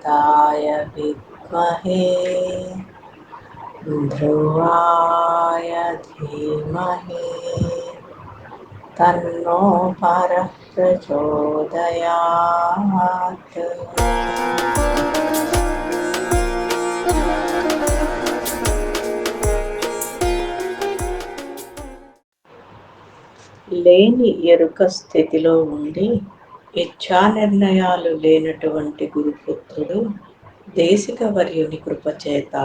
ध्रुवाय विद्महे ध्रुवाय धीमहि तन्नो परः प्रचोदयात् లేని ఎరుక స్థితిలో ఉండి ఇచ్చా నిర్ణయాలు లేనటువంటి గురుపుత్రుడు దేశిక వర్యుని కృపచేత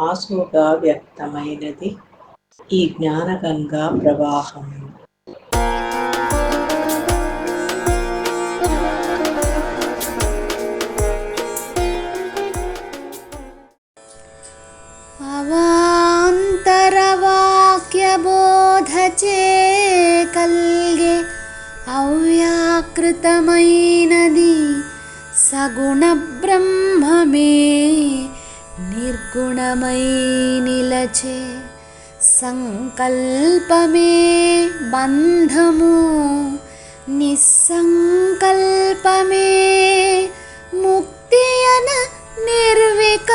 ఆసుగా వ్యక్తమైనది. ఈ జ్ఞానగంగా ప్రవాహం. అవాంతరవాక్యబోధచే కల్గే कृतमयी नदी सगुणब्रह्ममे निर्गुणमयी निलचे सङ्कल्पमे बन्धमो निस्सङ्कल्पमे मुक्तियन निर्विकल्पसमाधि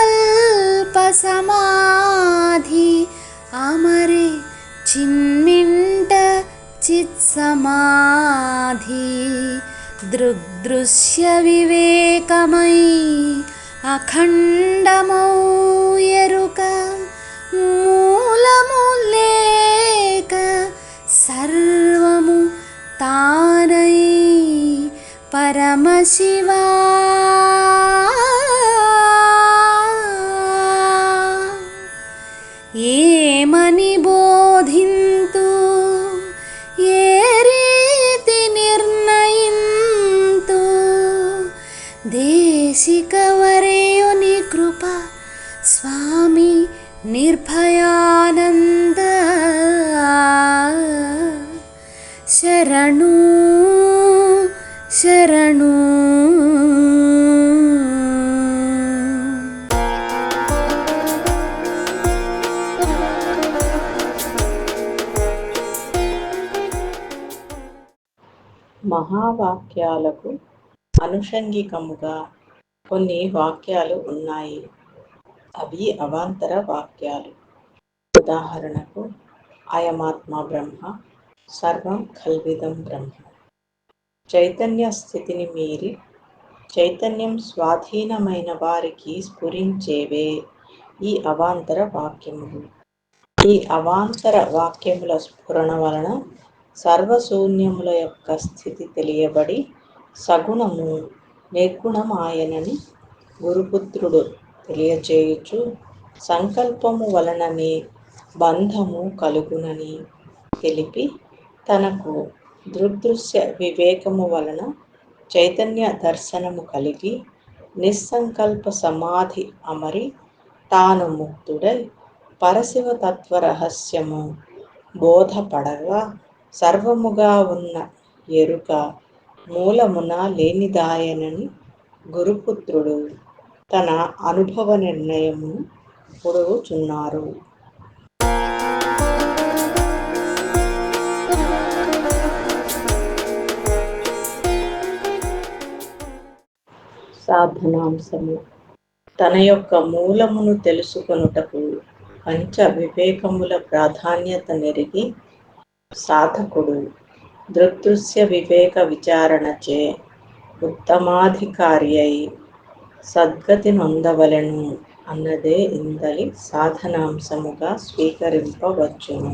अमरे चिन्मिण्ट चित् समाधि दृग्दृश्यविवेकमयि अखण्डमौयरुक मूलमुल्लेख सर्वमु तारय परमशिवा శరణు. మహావాక్యాలకు అనుషంగికముగా కొన్ని వాక్యాలు ఉన్నాయి. అవి అవాంతర వాక్యాలు. ఉదాహరణకు అయమాత్మ బ్రహ్మ సర్వం కల్విదం బ్రహ్మ. చైతన్య స్థితిని మీరి చైతన్యం స్వాధీనమైన వారికి స్ఫురించేవే ఈ అవాంతర వాక్యములు. ఈ అవాంతర వాక్యముల స్ఫురణ వలన సర్వశూన్యముల యొక్క స్థితి తెలియబడి సగుణము నిర్గుణమాయనని గురుపుత్రుడు తెలియచేయుచు సంకల్పము వలననే బంధము కలుగునని తెలిపి తనకు దృదృశ్య వివేకము వలన చైతన్య దర్శనము కలిగి నిస్సంకల్ప సమాధి అమరి తాను ముక్తుడై పరశివ తత్వ రహస్యము బోధపడగా సర్వముగా ఉన్న ఎరుక మూలమున లేనిదాయనని గురుపుత్రుడు తన అనుభవ నిర్ణయమును పొడుగుచున్నారు. సాధనాంశము తన యొక్క మూలమును తెలుసుకొనుటకు పంచ వివేకముల ప్రాధాన్యత నెరిగి సాధకుడు. దృదృశ్య వివేక విచారణచే ఉత్తమాధికారి అయి సద్గతి నొందవలెను అన్నదే ఇందలి సాధనాంశముగా స్వీకరింపవచ్చును.